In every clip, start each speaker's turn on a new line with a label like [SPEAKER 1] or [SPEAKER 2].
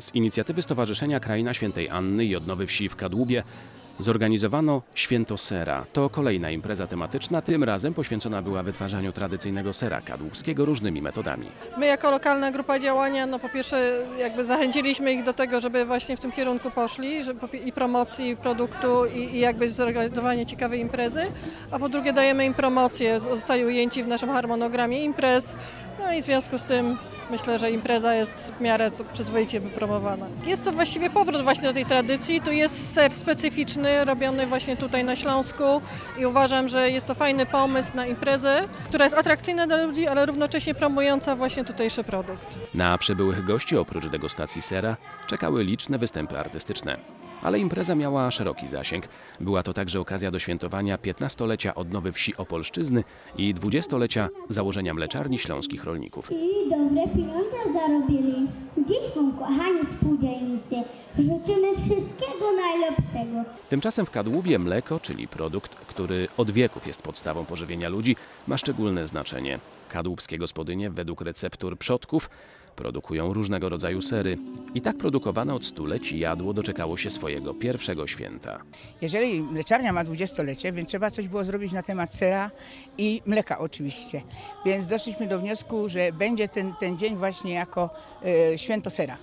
[SPEAKER 1] Z inicjatywy Stowarzyszenia Kraina Świętej Anny i Odnowy Wsi w Kadłubie zorganizowano Święto Sera. To kolejna impreza tematyczna, tym razem poświęcona była wytwarzaniu tradycyjnego sera kadłubskiego różnymi metodami.
[SPEAKER 2] My jako lokalna grupa działania, no po pierwsze jakby zachęciliśmy ich do tego, żeby właśnie w tym kierunku poszli że po pi- i promocji produktu i, i jakby zorganizowanie ciekawej imprezy, a po drugie dajemy im promocję, zostali ujęci w naszym harmonogramie imprez, no i w związku z tym myślę, że impreza jest w miarę przyzwoicie wypromowana. Jest to właściwie powrót właśnie do tej tradycji, tu jest ser specyficzny, robiony właśnie tutaj na Śląsku i uważam, że jest to fajny pomysł na imprezę, która jest atrakcyjna dla ludzi, ale równocześnie promująca właśnie tutejszy produkt.
[SPEAKER 1] Na przybyłych gości oprócz degustacji sera czekały liczne występy artystyczne. Ale impreza miała szeroki zasięg. Była to także okazja do świętowania 15-lecia odnowy wsi Opolszczyzny i 20-lecia założenia mleczarni śląskich rolników.
[SPEAKER 3] I dobre pieniądze zarobili. Dziś, kochani spółdzielnicy, życzymy wszystkiego
[SPEAKER 1] Tymczasem w Kadłubie mleko, czyli produkt, który od wieków jest podstawą pożywienia ludzi, ma szczególne znaczenie. Kadłubskie gospodynie według receptur przodków produkują różnego rodzaju sery. I tak produkowane od stuleci jadło doczekało się swojego pierwszego święta.
[SPEAKER 4] Jeżeli mleczarnia ma dwudziestolecie, więc trzeba coś było zrobić na temat sera i mleka oczywiście. Więc doszliśmy do wniosku, że będzie ten, ten dzień właśnie jako e, święto sera.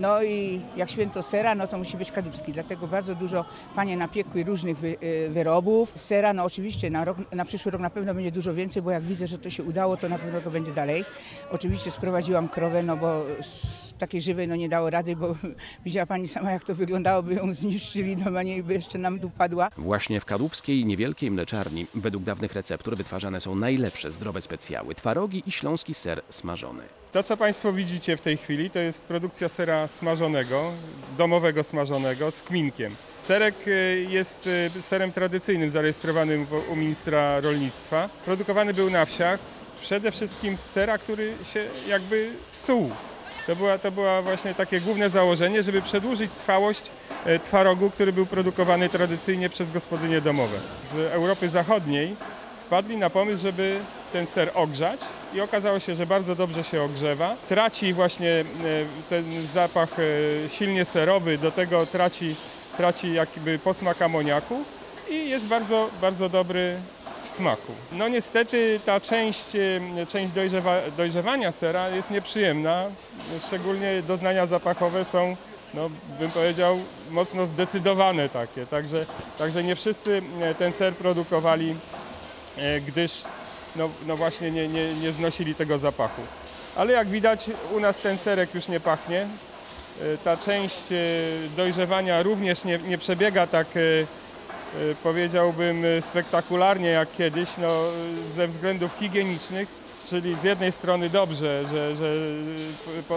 [SPEAKER 4] No i jak święto sera, no to musi być kadłubski, dlatego bardzo dużo panie napiekły różnych wy, e, wyrobów. Sera, no oczywiście na, rok, na przyszły rok na pewno będzie dużo więcej, bo jak widzę, że to się udało, to na pewno to będzie dalej. Oczywiście sprowadziłam krowę, no bo z takiej żywej no nie dało rady, bo widziała pani sama jak to wyglądało, by ją zniszczyli, normalnie by jeszcze nam tu padła.
[SPEAKER 1] Właśnie w kadłubskiej niewielkiej mleczarni według dawnych receptur wytwarzane są najlepsze zdrowe specjały, twarogi i śląski ser smażony.
[SPEAKER 5] To, co Państwo widzicie w tej chwili, to jest produkcja sera smażonego, domowego smażonego z kminkiem. Serek y, jest y, serem tradycyjnym zarejestrowanym u- ministra rolnictwa. Produkowany był na wsiach, przede wszystkim z sera, który się jakby psuł. To była, to była właśnie takie główne założenie, żeby przedłużyć trwałość e, twarogu, który był produkowany tradycyjnie przez gospodynie domowe. Z Europy Zachodniej wpadli na pomysł, żeby ten ser ogrzać i okazało się, że bardzo dobrze się ogrzewa. Traci właśnie e, ten zapach e, silnie serowy, do tego traci, traci jakby posmak amoniaku i jest bardzo, bardzo dobry w smaku. No niestety ta część, e, część dojrzewa, dojrzewania sera jest nieprzyjemna, szczególnie doznania zapachowe są no, bym powiedział, mocno zdecydowane takie. Także, także nie wszyscy ten ser produkowali, gdyż no, no właśnie nie, nie, nie znosili tego zapachu. Ale jak widać, u nas ten serek już nie pachnie. E, Ta część e, dojrzewania również nie, nie przebiega tak, e, e, powiedziałbym, e, spektakularnie jak kiedyś, no, e, ze względów higienicznych. Czyli z jednej strony dobrze, że, że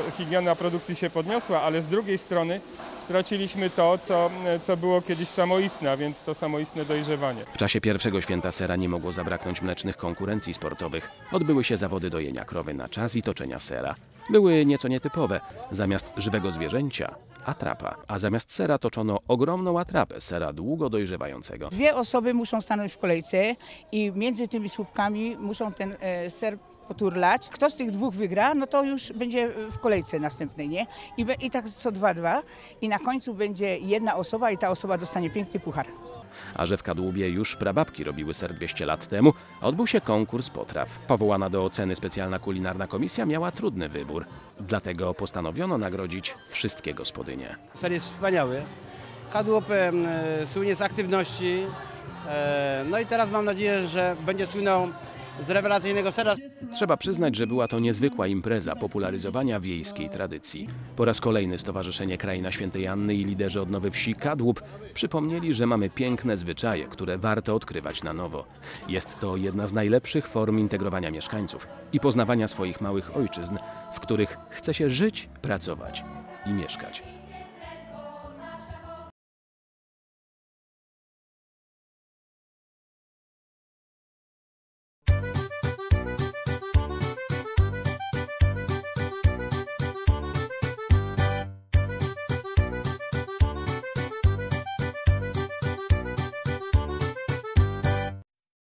[SPEAKER 5] e, higiena produkcji się podniosła, ale z drugiej strony straciliśmy to, co, co było kiedyś samoistne, a więc to samoistne dojrzewanie.
[SPEAKER 1] W czasie pierwszego święta sera nie mogło zabraknąć mlecznych konkurencji sportowych. Odbyły się zawody dojenia krowy na czas i toczenia sera. Były nieco nietypowe. Zamiast żywego zwierzęcia atrapa, a zamiast sera toczono ogromną atrapę sera długo dojrzewającego.
[SPEAKER 4] Dwie osoby muszą stanąć w kolejce i między tymi słupkami muszą ten e, ser poturlać. Kto z tych dwóch wygra, no to już będzie w kolejce następnej, nie? I, be- I tak co dwa, dwa. I na końcu będzie jedna osoba i ta osoba dostanie piękny puchar.
[SPEAKER 1] A że w Kadłubie już prababki robiły ser 200 lat temu, odbył się konkurs potraw. Powołana do oceny specjalna kulinarna komisja miała trudny wybór. Dlatego postanowiono nagrodzić wszystkie gospodynie.
[SPEAKER 6] Ser jest wspaniały. Kadłub e, słynie z aktywności. E, no i teraz mam nadzieję, że będzie słynął z rewelacyjnego sera.
[SPEAKER 1] Trzeba przyznać, że była to niezwykła impreza popularyzowania wiejskiej tradycji. Po raz kolejny Stowarzyszenie Kraina Świętej Anny i liderzy odnowy wsi Kadłub przypomnieli, że mamy piękne zwyczaje, które warto odkrywać na nowo. Jest to jedna z najlepszych form integrowania mieszkańców i poznawania swoich małych ojczyzn, w których chce się żyć, pracować i mieszkać.